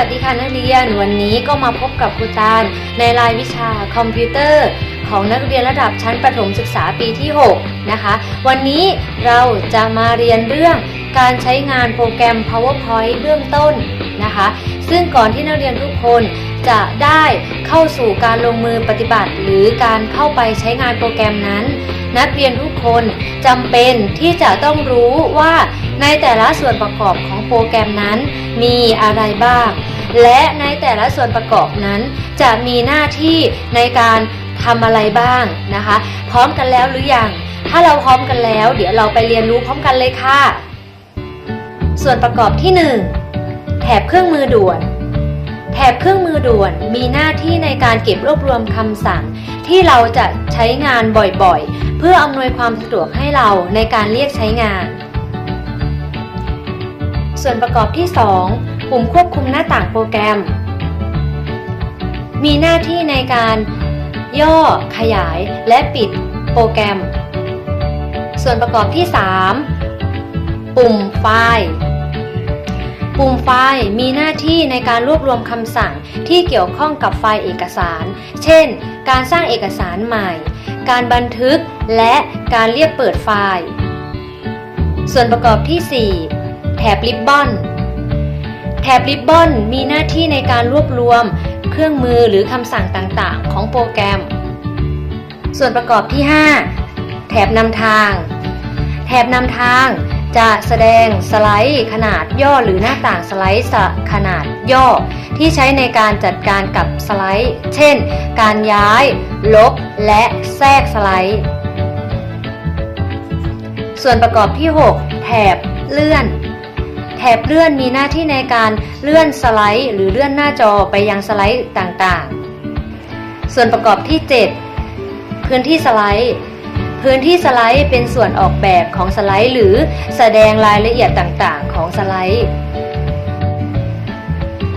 ัสดีค่ะนักเรียน วันนี้ก็มาพบกับครูตาลในรายวิชาคอมพิวเตอร์ ของนักเรียนระดับชั้นประถมศึกษาปีที่ 6 นะคะ วันนี้เราจะมาเรียนเรื่องการใช้งานโปรแกรม PowerPoint เบื้องต้นนะคะ ซึ่งก่อนที่นักเรียนทุกคนจะได้เข้าสู่การลงมือปฏิบัติ หรือการเข้าไปใช้งานโปรแกรมนั้น นักเรียนทุกคนจำเป็นที่จะต้องรู้ว่าในแต่ละส่วนประกอบของโปรแกรมนั้นมีอะไรบ้าง และในแต่ละส่วนประกอบนั้นจะมีหน้าที่ในการทำอะไรบ้างนะคะ พร้อมกันแล้วหรือยังถ้าเราพร้อมกันแล้ว เดี๋ยวเราไปเรียนรู้พร้อมกันเลยค่ะ ส่วนประกอบที่ 1 แถบเครื่องมือด่วน แถบเครื่องมือด่วนมีหน้าที่ในการเก็บรวบรวมคำสั่งที่เราจะใช้งานบ่อยๆ เพื่ออำนวยความสะดวกให้เราในการเรียกใช้งาน ส่วนประกอบที่ 2 ปุ่มควบคุมหน้าต่างโปรแกรม มีหน้าที่ในการย่อ ขยาย และปิดโปรแกรม ส่วนประกอบที่ 3 ปุ่มไฟล์ ปุ่มไฟล์มีหน้าที่ในการรวบรวมคำสั่งที่เกี่ยวข้องกับไฟล์เอกสาร เช่น การสร้างเอกสารใหม่ การบันทึก และการเรียกเปิดไฟล์ ส่วนประกอบที่ 4 แถบริบบอน แถบริบบอนมีหน้าที่ในการรวบรวม เครื่องมือหรือคำสั่งต่างๆ ของโปรแกรม ส่วนประกอบที่ 5 แถบนำทาง แถบนำทางจะแสดงสไลด์ขนาดย่อหรือหน้าต่างสไลด์ขนาดย่อ ที่ใช้ในการจัดการกับสไลด์ เช่น การย้าย ลบ และแทรกสไลด์ ส่วนประกอบที่ 6 แถบเลื่อน แถบเลื่อนมีหน้าที่ในการเลื่อนสไลด์ หรือเลื่อนหน้าจอไปยังสไลด์ต่างๆ ส่วนประกอบที่ 7 พื้นที่สไลด์ พื้นที่สไลด์เป็นส่วนออกแบบของสไลด์ หรือแสดงรายละเอียดต่างๆ ของสไลด์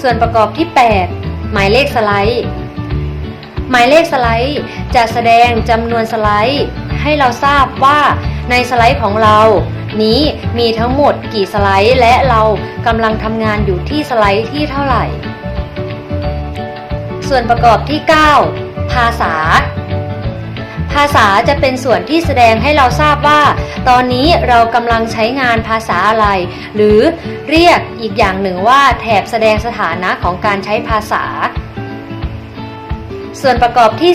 ส่วนประกอบที่ 8 หมายเลขสไลด์หมายเลขสไลด์จะแสดงจำนวนสไลด์ ให้เราทราบว่า ในสไลด์ของเรา นี้มีทั้งหมดกี่สไลด์ และเรากำลังทำงานอยู่ที่สไลด์ที่เท่าไหร่ ส่วนประกอบที่ 9 ภาษา ภาษาจะเป็นส่วนที่แสดงให้เราทราบว่า ตอนนี้เรากำลังใช้งานภาษาอะไร หรือเรียกอีกอย่างหนึ่งว่าแถบแสดงสถานะของการใช้ภาษา ส่วนประกอบที่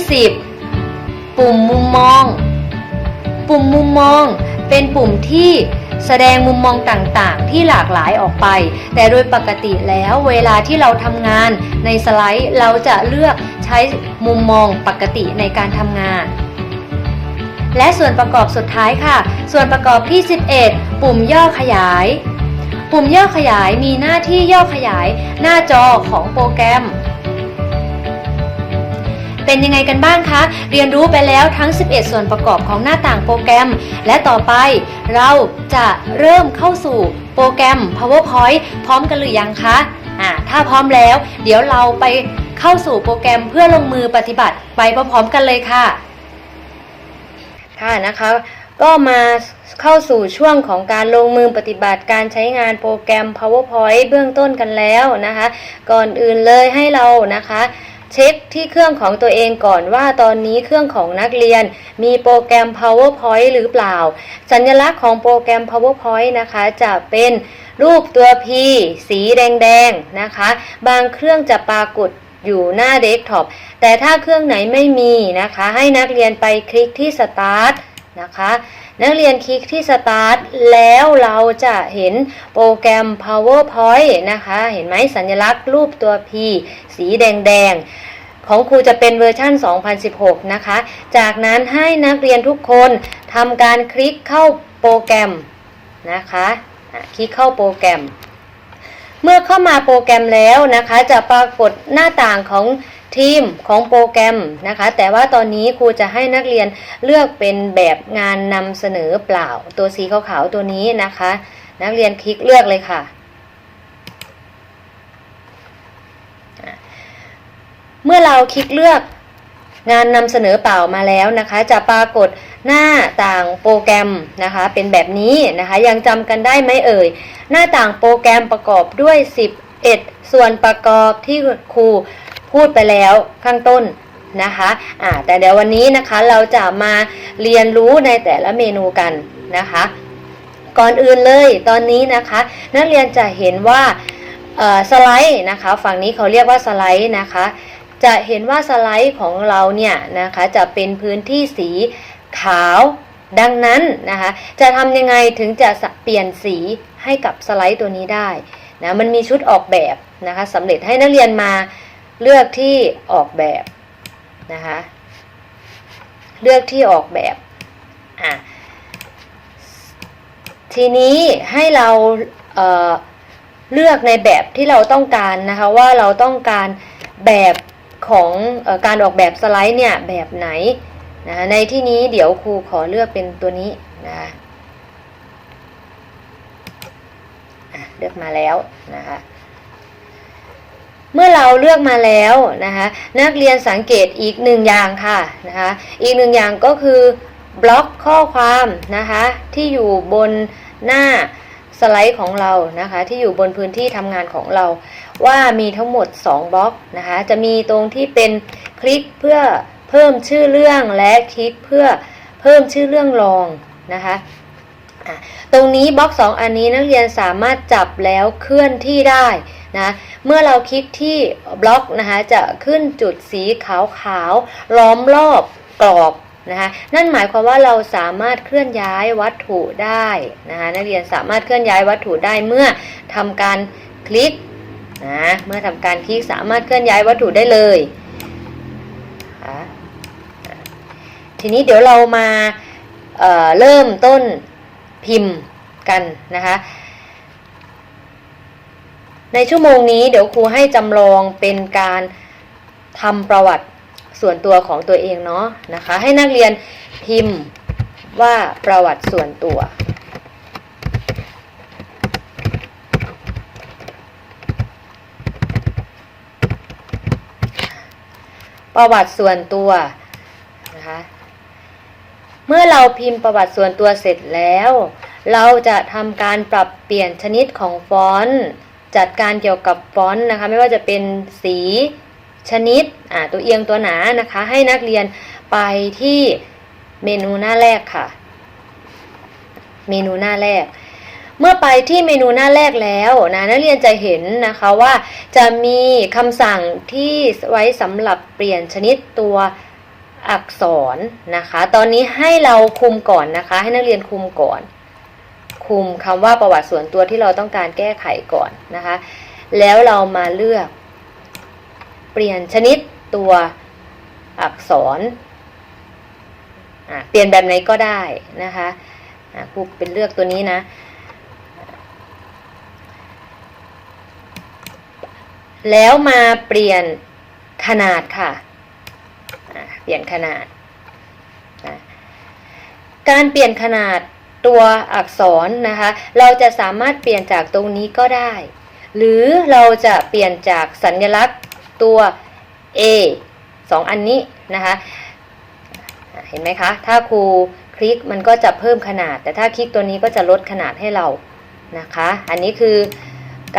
10 ปุ่มมุมมอง ปุ่มมุมมอง เป็นปุ่มที่แสดงมุมมองต่างๆ ที่หลากหลายออกไป แต่โดยปกติแล้วเวลาที่เราทำงานในสไลด์เราจะเลือกใช้มุมมองปกติในการทำงาน และส่วนประกอบสุดท้ายค่ะ ส่วนประกอบที่ 11 ปุ่มย่อขยาย ปุ่มย่อขยายมีหน้าที่ย่อขยายหน้าจอของโปรแกรม เป็นยังไงกันบ้างคะ เรียนรู้ไปแล้วทั้ง 11 ส่วนประกอบของหน้าต่างโปรแกรม และต่อไปเราจะเริ่มเข้าสู่โปรแกรม PowerPoint พร้อมกันหรือยังคะอ่าถ้าพร้อมแล้ว เดี๋ยวเราไปเข้าสู่โปรแกรมเพื่อลงมือปฏิบัติไปพร้อมๆกันเลยค่ะ ค่ะนะคะ ก็มาเข้าสู่ช่วงของการลงมือปฏิบัติการใช้งานโปรแกรม PowerPoint เบื้องต้นกันแล้วนะคะ ก่อนอื่นเลยให้เรานะคะ เช็คที่เครื่องของตัวเองก่อนว่าตอนนี้เครื่องของนักเรียน มีโปรแกรม PowerPoint หรือเปล่า สัญลักษณ์ของโปรแกรม PowerPoint นะคะจะเป็นรูปตัว P สีแดงๆนะคะ บางเครื่องจะปรากฏอยู่หน้าเดสก์ท็อปแต่ถ้าเครื่องไหนไม่มีนะคะ ให้นักเรียนไปคลิกที่ Start นะคะ นักเรียนคลิกที่ Start แล้วเราจะเห็นโปรแกรม PowerPoint นะคะ เห็นไหมสัญลักษณ์รูปตัว P สีแดงๆ ของครูจะเป็นเวอร์ชั่น 2016 นะคะ จากนั้นให้นักเรียนทุกคนทำการคลิกเข้าโปรแกรมนะคะอะคลิกเข้าโปรแกรม เมื่อเข้ามาโปรแกรมแล้วนะคะ จะปรากฏหน้าต่างของ ทีมของโปรแกรมนะคะ แต่ว่าตอนนี้ครูจะให้นักเรียนเลือกเป็นแบบงานนำเสนอเปล่า ตัวสีขาวๆตัวนี้นะคะ นักเรียนคลิกเลือกเลยค่ะ เมื่อเราคลิกเลือกงานนำเสนอเปล่ามาแล้วนะคะ จะปรากฏหน้าต่างโปรแกรมนะคะ เป็นแบบนี้นะคะ ยังจำกันได้ไหมเอ่ย หน้าต่างโปรแกรมประกอบด้วย 11 ส่วนประกอบที่ครู พูดไปแล้วข้างต้นนะคะอ่าแต่เดี๋ยววันนี้นะคะเราจะมาเรียนรู้ในแต่ละเมนูกันนะคะ ก่อนอื่นเลยตอนนี้นะคะ นักเรียนจะเห็นว่าสไลด์นะคะ ฝั่งนี้เขาเรียกว่าสไลด์นะคะ จะเห็นว่าสไลด์ของเราเนี่ยนะคะจะเป็นพื้นที่สีขาวดังนั้นนะคะ จะทำยังไงถึงจะเปลี่ยนสีให้กับสไลด์ตัวนี้ได้นะมันมีชุดออกแบบนะคะสำเร็จให้นักเรียนมา เลือกที่ออกแบบนะคะเลือกที่ออกแบบอะทีนี้ให้เราเเลือกในแบบที่เราต้องการนะคะว่าเราต้องการแบบของอการออกแบบสไลด์เนี่ยแบบไหนนะในที่นี้เดี๋ยวครูขอเลือกเป็นตัวนี้นะคะเลือกมาแล้วนะคะ เมื่อเราเลือกมาแล้วนะคะนักเรียนสังเกตอีกหนึ่งอย่างค่ะนะคะอีกหนึ่งอย่างก็คือบล็อกข้อความนะคะที่อยู่บนหน้าสไลด์ของเรานะคะที่อยู่บนพื้นที่ทำงานของเรา ว่ามีทั้งหมด 2 บล็อกนะคะจะมีตรงที่เป็นคลิกเพื่อเพิ่มชื่อเรื่องและคลิกเพื่อเพิ่มชื่อเรื่องรองนะคะตรงนี้บล็อก 2 อันนี้นักเรียนสามารถจับแล้วเคลื่อนที่ได้ นะเมื่อเราคลิกที่บล็อกนะคะจะขึ้นจุดสีขาวๆล้อมรอบกรอบนะคะนั่นหมายความว่าเราสามารถเคลื่อนย้ายวัตถุได้นะคะนักเรียนสามารถเคลื่อนย้ายวัตถุได้เมื่อทำการคลิกนะเมื่อทำการคลิกสามารถเคลื่อนย้ายวัตถุได้เลยทีนี้เดี๋ยวเรามาเเริ่มต้นพิมพ์กันนะคะ ในชั่วโมงนี้เดี๋ยวครูให้จำลองเป็นการทำประวัติส่วนตัวของตัวเองเนาะนะคะ ให้นักเรียนพิมพ์ว่าประวัติส่วนตัว ประวัติส่วนตัวนะคะเมื่อเราพิมพ์ประวัติส่วนตัวเสร็จแล้ว เราจะทำการปรับเปลี่ยนชนิดของฟอนต์ จัดการเกี่ยวกับฟอนต์นะคะ ไม่ว่าจะเป็นสีชนิดอ่าตัวเอียงตัวหนานะคะ ให้นักเรียนไปที่เมนูหน้าแรกค่ะ เมนูหน้าแรก เมื่อไปที่เมนูหน้าแรกแล้วนะนักเรียนจะเห็นนะคะว่าจะมีคำสั่งที่ไว้สำหรับเปลี่ยนชนิดตัวอักษรนะคะ ตอนนี้ให้เราคุมก่อนนะคะ ให้นักเรียนคุมก่อน คุมคำว่าประวัติส่วนตัวที่เราต้องการแก้ไขก่อนนะคะ แล้วเรามาเลือก เปลี่ยนชนิดตัวอักษร เปลี่ยนแบบไหนก็ได้นะคะอะครูเป็นเลือกตัวนี้นะ แล้วมาเปลี่ยนขนาดค่ะะเปลี่ยนขนาด การเปลี่ยนขนาด ตัวอักษรนะคะ เราจะสามารถเปลี่ยนจากตรงนี้ก็ได้ หรือเราจะเปลี่ยนจากสัญลักษณ์ตัว A สองอันนี้นะคะเห็นไหมคะ ถ้าครูคลิกมันก็จะเพิ่มขนาด แต่ถ้าคลิกตัวนี้ก็จะลดขนาดให้เรานะคะ อันนี้คือ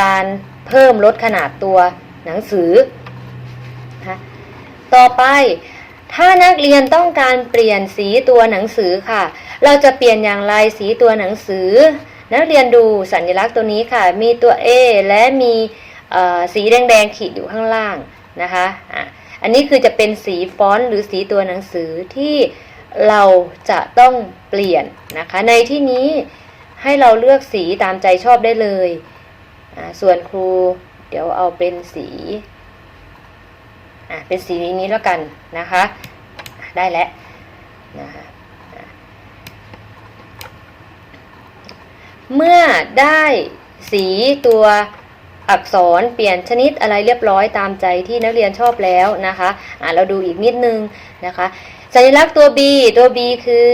การเพิ่มลดขนาดตัวหนังสือนะะต่อไป ถ้านักเรียนต้องการเปลี่ยนสีตัวหนังสือค่ะ เราจะเปลี่ยนอย่างไรสีตัวหนังสือ นักเรียนดูสัญลักษณ์ตัวนี้ค่ะ มีตัว A และมีสีแดงๆขีดอยู่ข้างล่างนะคะอันนี้คือจะเป็นสีฟอนต์หรือสีตัวหนังสือที่เราจะต้องเปลี่ยนนะคะ ในที่นี้ให้เราเลือกสีตามใจชอบได้เลย ส่วนครูเดี๋ยวเอาเป็นสี อะเป็นสีนี้แล้วกันนะคะ ได้แล้วนะคะเมื่อได้สีตัวอักษรเปลี่ยนชนิดอะไรเรียบร้อยตามใจที่นักเรียนชอบแล้วนะคะอะเราดูอีกนิดนึงนะคะ สัญลักษณ์ตัว B ตัว B คือ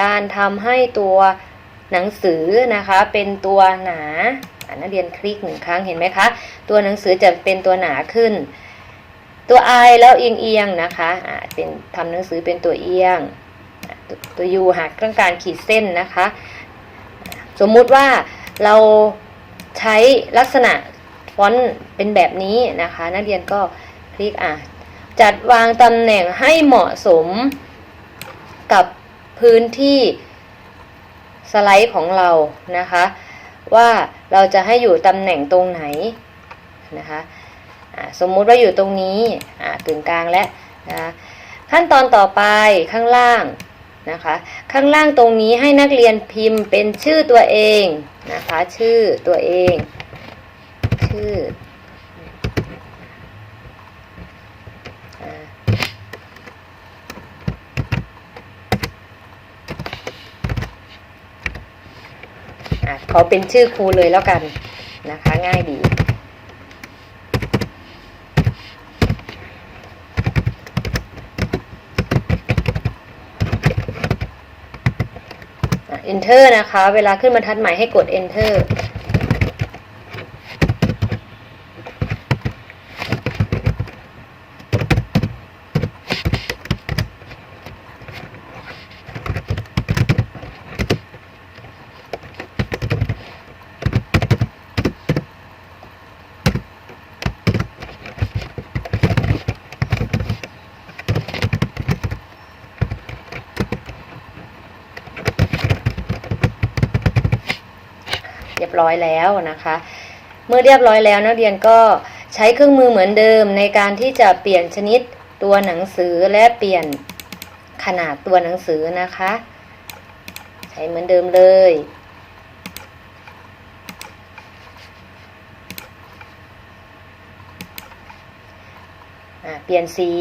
การทำให้ตัวหนังสือนะคะเป็นตัวหนาอะนักเรียนคลิกหนึ่งครั้งเห็นไหมคะ ตัวหนังสือจะเป็นตัวหนาขึ้น ตัว I แล้วเอียงเอียงๆนะคะอะเป็นทำหนังสือเป็นตัวเอียงตัวตัว U หากต้องการขีดเส้นนะคะ สมมุติว่าเราใช้ลักษณะฟอนต์เป็นแบบนี้นะคะ นักเรียนก็คลิกอะจัดวางตำแหน่งให้เหมาะสมกับพื้นที่สไลด์ของเรานะคะ ว่าเราจะให้อยู่ตำแหน่งตรงไหนนะคะ สมมุติว่าอยู่ตรงนี้กึ่งกลางและนะขั้นตอนต่อไปข้างล่างนะคะข้างล่างตรงนี้ให้นักเรียนพิมพ์เป็นชื่อตัวเองนะคะชื่อตัวเอง ชื่อขอเป็นชื่อครูเลยแล้วกันนะคะง่ายดี อะ enter นะคะ เวลาขึ้นบรรทัดใหม่ให้กด enter เรียบร้อยแล้วนะคะ เมื่อเรียบร้อยแล้วนักเรียนก็ใช้เครื่องมือเหมือนเดิมในการที่จะเปลี่ยนชนิดตัวหนังสือและเปลี่ยนขนาดตัวหนังสือนะคะ ใช้เหมือนเดิมเลย เปลี่ยนสี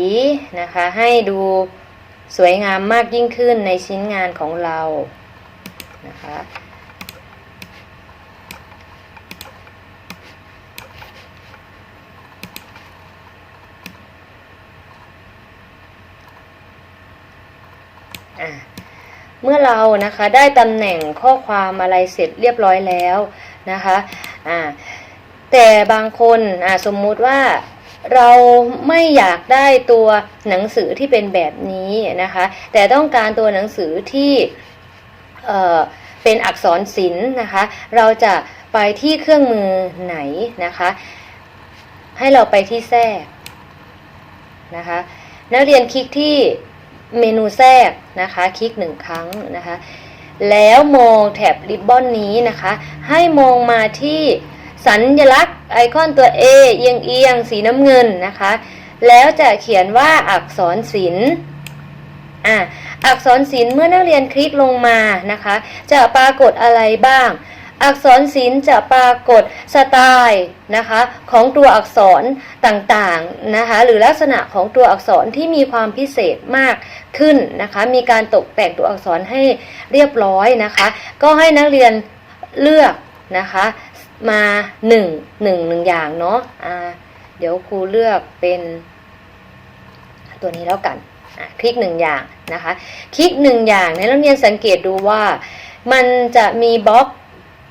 นะคะให้ดูสวยงามมากยิ่งขึ้นในชิ้นงานของเรานะคะ มื่อเรานะคะได้ตำแหน่งข้อความอะไรเสร็จเรียบร้อยแล้วนะคะอ่าแต่บางคนอ่าสมมุติว่าเราไม่อยากได้ตัวหนังสือที่เป็นแบบนี้นะคะ แต่ต้องการตัวหนังสือที่เอ่อเป็นอักษรศิลป์นะคะ เราจะไปที่เครื่องมือไหนนะคะ ให้เราไปที่แทรกนะคะ นักเรียนคลิกที่ เมนูแทรกนะคะ คลิกหนึ่งครั้งนะคะ แล้วมองแถบริบบอนนี้นะคะ ให้มองมาที่สัญลักษณ์ไอคอนตัว A เอียงเอียงสีน้ำเงินนะคะ แล้วจะเขียนว่าอักษรศิลป์อะอักษรศิลป์เมื่อนักเรียนคลิกลงมานะคะ จะปรากฏอะไรบ้าง อักษรศิลป์จะปรากฏสไตล์นะคะของตัวอักษรต่างๆนะคะหรือลักษณะของตัวอักษรที่มีความพิเศษมากขึ้นนะคะมีการตกแต่งตัวอักษรให้เรียบร้อยนะคะก็ให้นักเรียนเลือกนะคะมาหนึ่งหนึ่งหนึ่งอย่างเนาะอ่าเดี๋ยวครูเลือกเป็นตัวนี้แล้วกันคลิกหนึ่งอย่างนะคะคลิกหนึ่งอย่างในนักเรียนสังเกตดูว่ามันจะมีบล็อก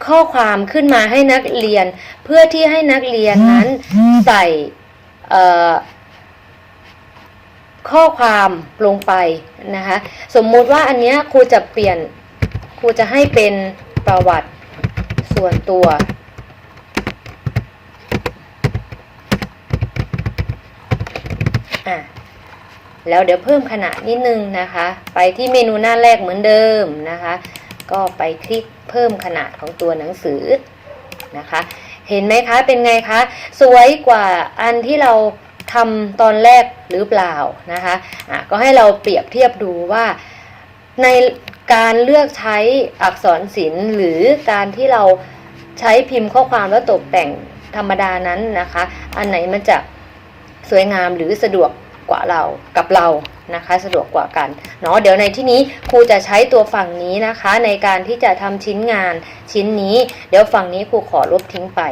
ข้อความขึ้นมาให้นักเรียน เพื่อที่ให้นักเรียนนั้นใส่เอ่อข้อความลงไปนะคะสมมุติว่าอันเนี้ยครูจะเปลี่ยนครูจะให้เป็นประวัติส่วนตัวอะแล้วเดี๋ยวเพิ่มขนาดนิดนึงนะคะ ไปที่เมนูหน้าแรกเหมือนเดิมนะคะ ก็ไปคลิกเพิ่มขนาดของตัวหนังสือนะคะ เห็นไหมคะเป็นไงคะ สวยกว่าอันที่เราทำตอนแรกหรือเปล่านะคะะก็ให้เราเปรียบเทียบดูว่าในการเลือกใช้อักษรศิลป์ หรือการที่เราใช้พิมพ์ข้อความแล้วตกแต่งธรรมดานั้นนะคะ อันไหนมันจะสวยงามหรือสะดวกกว่าเรากับเรา นะคะ สะดวกกว่ากันเนาะเดี๋ยวในที่นี้ครูจะใช้ตัวฝั่งนี้นะคะ ในการที่จะทำชิ้นงานชิ้นนี้ เดี๋ยวฝั่งนี้ครูขอลบทิ้งไป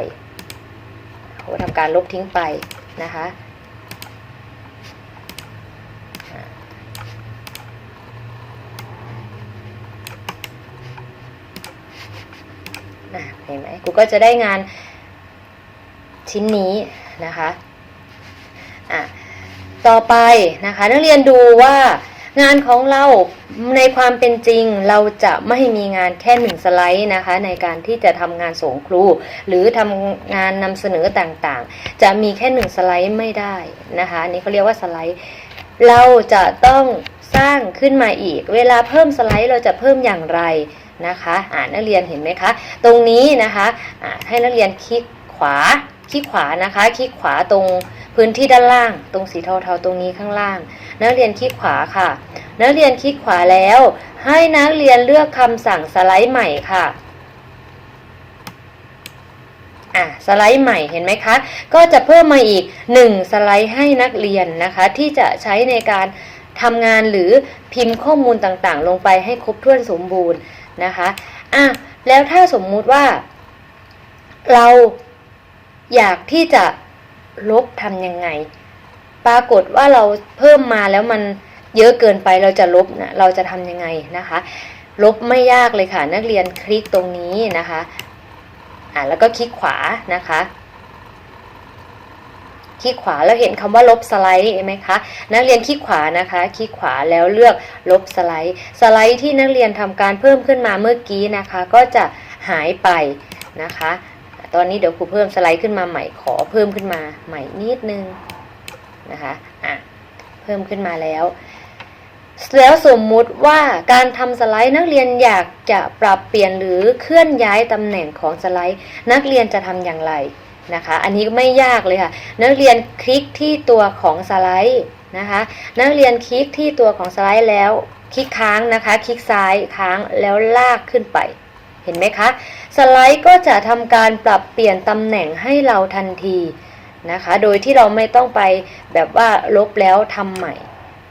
ครูทำการลบทิ้งไปนะคะอะเห็นไหมกูก็จะได้งานชิ้นนี้นะคะ อะ ต่อไปนะคะ นักเรียนดูว่างานของเราในความเป็นจริงเราจะไม่มีงานแค่หนึ่งสไลด์นะคะ ในการที่จะทำงานส่งครู หรือทำงานนำเสนอต่างๆ จะมีแค่หนึ่งสไลด์ไม่ได้นะคะนนี้เขาเรียกว่าสไลด์ เราจะต้องสร้างขึ้นมาอีก เวลาเพิ่มสไลด์เราจะเพิ่มอย่างไรนะคะอ่านักเรียนเห็นไหมคะ ตรงนี้นะคะอ่าให้นักเรียนคลิกขวา คลิกขวานะคะ คลิกขวาตรงพื้นที่ด้านล่าง ตรงสีเทาๆตรงนี้ข้างล่าง นักเรียนคลิกขวาค่ะ นักเรียนคลิกขวาแล้ว ให้นักเรียนเลือกคำสั่งสไลด์ใหม่ค่ะอะสไลด์ใหม่เห็นไหมคะ ก็จะเพิ่มมาอีก 1 สไลด์ให้นักเรียนนะคะ ที่จะใช้ในการทำงานหรือพิมพ์ข้อมูลต่างๆ ลงไปให้ครบถ้วนสมบูรณ์นะคะอะแล้วถ้าสมมุติว่า เรา อยากที่จะลบทำยังไง ปรากฏว่าเราเพิ่มมาแล้วมันเยอะเกินไปเราจะลบนะเราจะทำยังไงนะคะ ลบไม่ยากเลยค่ะ นักเรียนคลิกตรงนี้นะคะอ่าแล้วก็คลิกขวานะคะคลิกขวาแล้วเห็นคำว่าลบสไลด์ไหมคะนักเรียนคลิกขวานะคะคลิกขวาแล้วเลือกลบสไลด์ สไลด์ที่นักเรียนทำการเพิ่มขึ้นมาเมื่อกี้นะคะ ก็จะหายไปนะคะ ตอนนี้เดี๋ยวครูเพิ่มสไลด์ขึ้นมาใหม่ขอเพิ่มขึ้นมาใหม่นิดนึงนะคะอะเพิ่มขึ้นมาแล้ว แล้วสมมุติว่าการทำสไลด์นักเรียนอยากจะปรับเปลี่ยนหรือเคลื่อนย้ายตำแหน่งของสไลด์ นักเรียนจะทำอย่างไรนะคะ อันนี้ไม่ยากเลยค่ะ นักเรียนคลิกที่ตัวของสไลด์นะคะ นักเรียนคลิกที่ตัวของสไลด์แล้ว คลิกค้างนะคะ คลิกซ้ายค้างแล้วลากขึ้นไป เห็นไหมคะ สไลด์ก็จะทำการปรับเปลี่ยนตำแหน่งให้เราทันทีนะคะ โดยที่เราไม่ต้องไปแบบว่าลบแล้วทำใหม่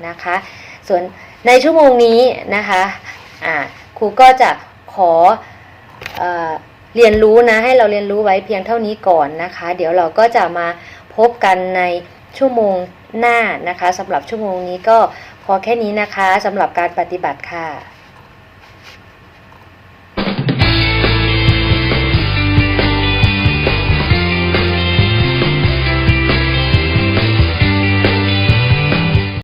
นะคะ ส่วนในชั่วโมงนี้นะคะครูก็จะขอเอเรียนรู้นะ ให้เราเรียนรู้ไว้เพียงเท่านี้ก่อนนะคะ เดี๋ยวเราก็จะมาพบกันในชั่วโมงหน้านะคะสำหรับชั่วโมงนี้ก็พอแค่นี้นะคะสำหรับการปฏิบัติค่ะ